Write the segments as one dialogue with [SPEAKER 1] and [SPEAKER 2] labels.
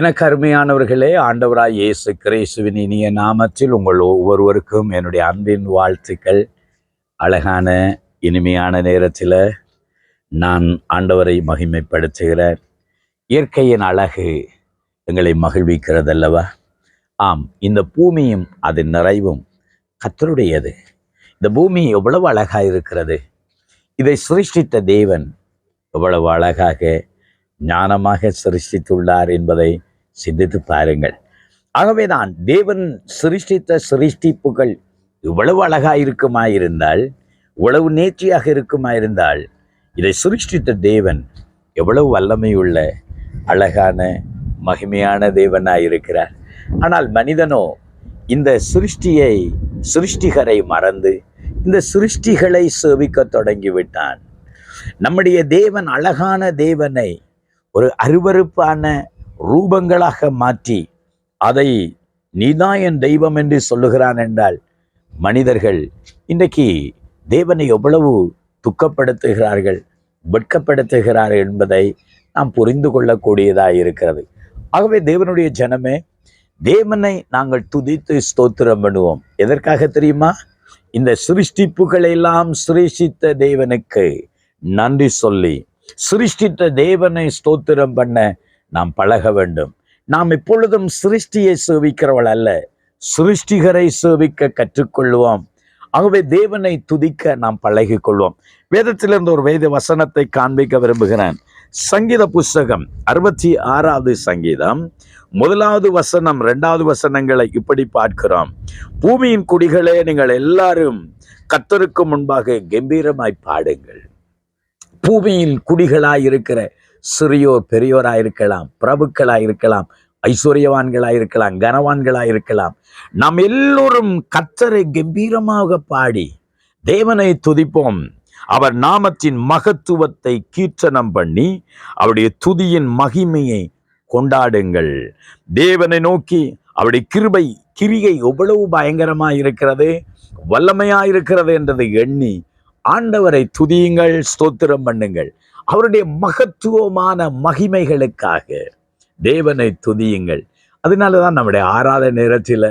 [SPEAKER 1] எனக்கு அருமையானவர்களே ஆண்டவராய் இயேசு கிரேசுவின் இனிய நாமத்தில் உங்கள் ஒவ்வொருவருக்கும் என்னுடைய அன்பின் வாழ்த்துக்கள். அழகான இனிமையான நேரத்தில் நான் ஆண்டவரை மகிமைப்படுத்துகிறேன் இயற்கையின் அழகு எங்களை மகிழ்விக்கிறதல்லவா? ஆம் இந்த பூமியும் அதன் நிறைவும் கத்தருடையது இந்த பூமி எவ்வளவு அழகாக இருக்கிறது. இதை சிருஷ்டித்த தேவன் எவ்வளவு அழகாக ஞானமாக சிருஷ்டித்துள்ளார் என்பதை சிந்தித்து பாருங்கள். ஆகவேதான் தேவன் சிருஷ்டித்த சிருஷ்டிப்புகள் இவ்வளவு அழகாக இருக்குமாயிருந்தால் இவ்வளவு நேர்ச்சியாக இருக்குமாயிருந்தால் இதை சிருஷ்டித்த தேவன் எவ்வளவு வல்லமையுள்ள அழகான மகிமையான தேவனாக இருக்கிறார் ஆனால் மனிதனோ இந்த சிருஷ்டியை சிருஷ்டிகரை மறந்து இந்த சிருஷ்டிகளை சேவிக்க தொடங்கிவிட்டான். நம்முடைய தேவன் அழகான தேவனை ஒரு அருவருப்பான ரூபங்களாக மாற்றி அதை நீதான் என் தெய்வம் என்று சொல்லுகிறான் என்றால் மனிதர்கள் இன்றைக்கு தேவனை எவ்வளவு துக்கப்படுத்துகிறார்கள் வெட்கப்படுத்துகிறார்கள் என்பதை நாம் புரிந்து கொள்ளக்கூடியதாக இருக்கிறது. ஆகவே தேவனுடைய ஜனமே தேவனை நாங்கள் துதித்து ஸ்தோத்திரம் பண்ணுவோம். எதற்காக தெரியுமா? இந்த சிருஷ்டிப்புகளெல்லாம் எல்லாம் தேவனுக்கு நன்றி சொல்லி சிருஷ்டித்த தேவனை ஸ்தோத்திரம் பண்ண நாம் பழக வேண்டும். நாம் இப்பொழுதும் சிருஷ்டியை சேவிக்கிறவள் அல்ல சிருஷ்டிகரை சேவிக்க கற்றுக்கொள்வோம். ஆகவே தேவனை துதிக்க நாம் பழகி கொள்வோம் வேதத்திலிருந்து ஒரு வேத வசனத்தை காண்பிக்க விரும்புகிறேன். சங்கீத புஸ்தகம் அறுபத்தி ஆறாவது சங்கீதம் முதலாவது வசனம் ரெண்டாவது வசனங்களை இப்படி பார்க்கிறோம். பூமியின் குடிகளே நீங்கள் எல்லாரும் கத்தருக்கு முன்பாக கம்பீரமாய் பாடுங்கள். பூமியின் குடிகளாய் இருக்கிற சிறியோர் பெரியோராக இருக்கலாம் பிரபுக்களாக இருக்கலாம் ஐஸ்வர்யவான்களாக இருக்கலாம் கனவான்களாக இருக்கலாம் நாம் எல்லோரும் கத்தரை கம்பீரமாக பாடி தேவனை துதிப்போம். அவர் நாமத்தின் மகத்துவத்தை கீர்த்தனம் பண்ணி அவருடைய துதியின் மகிமையை கொண்டாடுங்கள். தேவனை நோக்கி அவருடைய கிருபை கிரிகை எவ்வளவு பயங்கரமாக இருக்கிறது வல்லமையாக இருக்கிறது என்றதை எண்ணி ஆண்டவரை துதியுங்கள் ஸ்தோத்திரம் பண்ணுங்கள். அவருடைய மகத்துவமான மகிமைகளுக்காக தேவனை துதியுங்கள். அதனால தான் நம்முடைய ஆராத நேரத்தில்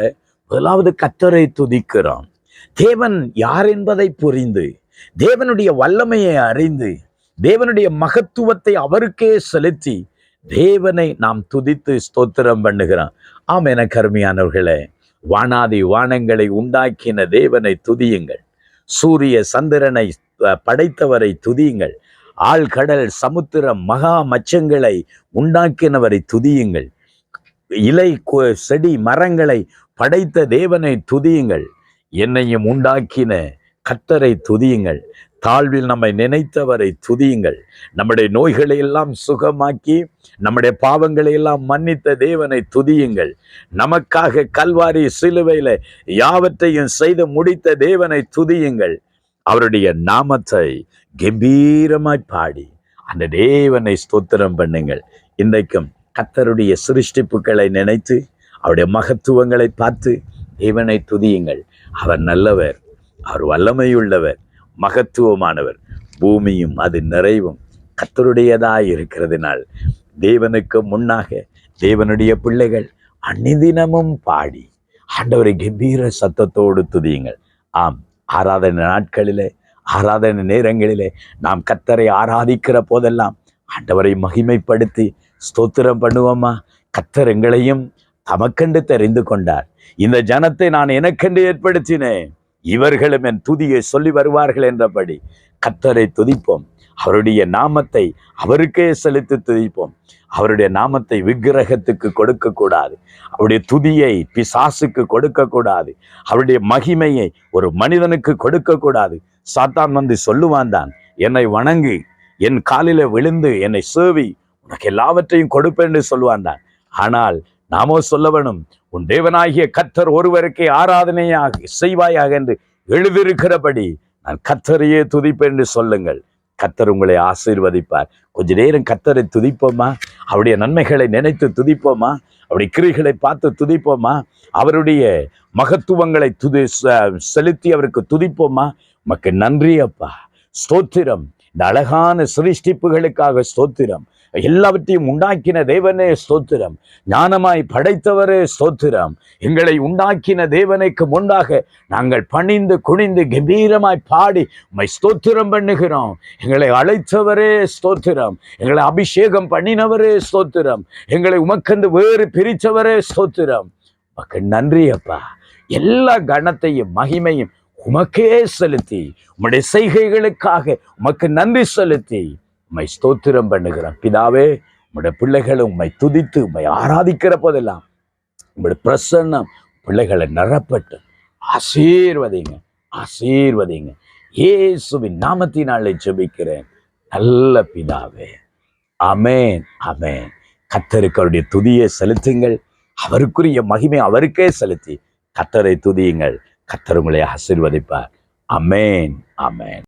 [SPEAKER 1] முதலாவது கத்தரை துதிக்கிறோம். தேவன் யார் என்பதை புரிந்து தேவனுடைய வல்லமையை அறிந்து தேவனுடைய மகத்துவத்தை அவருக்கே செலுத்தி தேவனை நாம் துதித்து ஸ்தோத்திரம் பண்ணுகிறோம். ஆம் என கருமையானவர்களே வானாதி வானங்களை உண்டாக்கின தேவனை துதியுங்கள். சூரிய சந்திரனை படைத்தவரை துதியுங்கள். ஆழ்கடல் சமுத்திரம் மகா மச்சங்களை உண்டாக்கினவரை துதியுங்கள். இலை கொ- செடி மரங்களை படைத்த தேவனை துதியுங்கள். என்னையும் உண்டாக்கின கத்தரை துதியுங்கள். தாழ்வில் நம்மை நினைத்தவரை துதியுங்கள். நம்முடைய நோய்களை எல்லாம் சுகமாக்கி நம்முடைய பாவங்களை எல்லாம் மன்னித்த தேவனை துதியுங்கள். நமக்காக கல்வாரி சிலுவையில யாவற்றையும் செய்து முடித்த தேவனை துதியுங்கள். அவருடைய நாமத்தை கம்பீரமாய் பாடி அந்த தேவனை ஸ்தோத்திரம் பண்ணுங்கள். இன்றைக்கும் கத்தருடைய சிருஷ்டிப்புகளை நினைத்து அவருடைய மகத்துவங்களை பார்த்து தேவனை துதியுங்கள். அவர் நல்லவர் அவர் வல்லமையுள்ளவர் மகத்துவமானவர். பூமியும் அது நிறைவும் கத்தருடையதாய் இருக்கிறதுனால் தேவனுக்கு முன்னாக தேவனுடைய பிள்ளைகள் அந்நிதினமும் பாடி ஆண்டவரை கம்பீர சத்தத்தோடு துதியுங்கள். ஆம் ஆராதனை நாட்களிலே ஆராதனை நேரங்களிலே நாம் கத்தரை ஆராதிக்கிற போதெல்லாம் ஆண்டவரை மகிமைப்படுத்தி ஸ்தோத்திரம் பண்ணுவோமா? கத்தர் எங்களையும் தமக்கென்று தெரிந்து கொண்டார். இந்த ஜனத்தை நான் எனக்கென்று ஏற்படுத்தினேன். இவர்களும் என் துதியை சொல்லி வருவார்கள் என்றபடி கத்தரை துதிப்போம். அவருடைய நாமத்தை அவருக்கே செலுத்தி துதிப்போம். அவருடைய நாமத்தை விக்கிரகத்துக்கு கொடுக்கக்கூடாது. அவருடைய துதியை பிசாசுக்கு கொடுக்கக்கூடாது. அவருடைய மகிமையை ஒரு மனிதனுக்கு கொடுக்கக்கூடாது. சாத்தான் வந்து சொல்லுவான் தான் என்னை வணங்கு என் காலில விழுந்து என்னை சேவி உனக்கு எல்லாவற்றையும் கொடுப்பேன் என்று சொல்லுவான் தான். ஆனால் நாமோ சொல்ல வேணும் உன் தேவனாகிய கத்தர் ஒருவருக்கே ஆராதனையாக செய்வாயாக என்று எழுதியிருக்கிறபடி நான் கத்தரையே துதிப்பேன் என்று சொல்லுங்கள். கத்தர் உங்களை ஆசீர்வதிப்பார். கொஞ்ச நேரம் கத்தரை துதிப்போமா? அவருடைய நன்மைகளை நினைத்து துதிப்போமா? அவருடைய கிரிகளை பார்த்து துதிப்போமா? அவருடைய மகத்துவங்களை துதி செ- செலுத்தி அவருக்கு துதிப்போமா? உமக்கு நன்றி அப்பா. ஸ்தோத்திரம். இந்த அழகான சிருஷ்டிப்புகளுக்காக ஸ்தோத்திரம். எல்லாவற்றையும் உண்டாக்கின தேவனே ஸ்தோத்திரம். ஞானமாய் படைத்தவரே ஸ்தோத்திரம். எங்களை உண்டாக்கின தேவனுக்கு முன்பாக நாங்கள் பணிந்து குனிந்து கம்பீரமாய் பாடி உம்மை ஸ்தோத்திரம் பண்ணுகிறோம். எங்களை அழைத்தவரே ஸ்தோத்திரம். எங்களை அபிஷேகம் பண்ணினவரே ஸ்தோத்திரம். எங்களை உமக்கந்து வேறு பிரித்தவரே ஸ்தோத்திரம். உமக்கு நன்றி அப்பா. எல்லா கணத்தையும் மகிமையும் உமக்கே செலுத்தி உம்முடைய செய்கைகளுக்காக உமக்கு நன்றி செலுத்தி. உம்மை ஸ்தோத்திரம் பண்ணுகிறோம் பிதாவே உம்முடைய பிள்ளைகளை உம்மை துதித்து உம்மை ஆராதிக்கிற போதெல்லாம் உங்களுடைய பிரசன்னம் பிள்ளைகளை நிரப்பட்டு ஆசீர்வதிங்க ஆசீர்வதிங்க. இயேசுவின் நாமத்தினாலே ஜெபிக்கிறேன். நல்ல பிதாவே அமேன் அமேன் கத்தருக்கு அவருடைய துதியை செலுத்துங்கள். அவருக்குரிய மகிமை அவருக்கே செலுத்தி கத்தரை துதியுங்கள். கத்தர் உங்களை ஆசீர்வதிப்பார். அமேன் அமேன்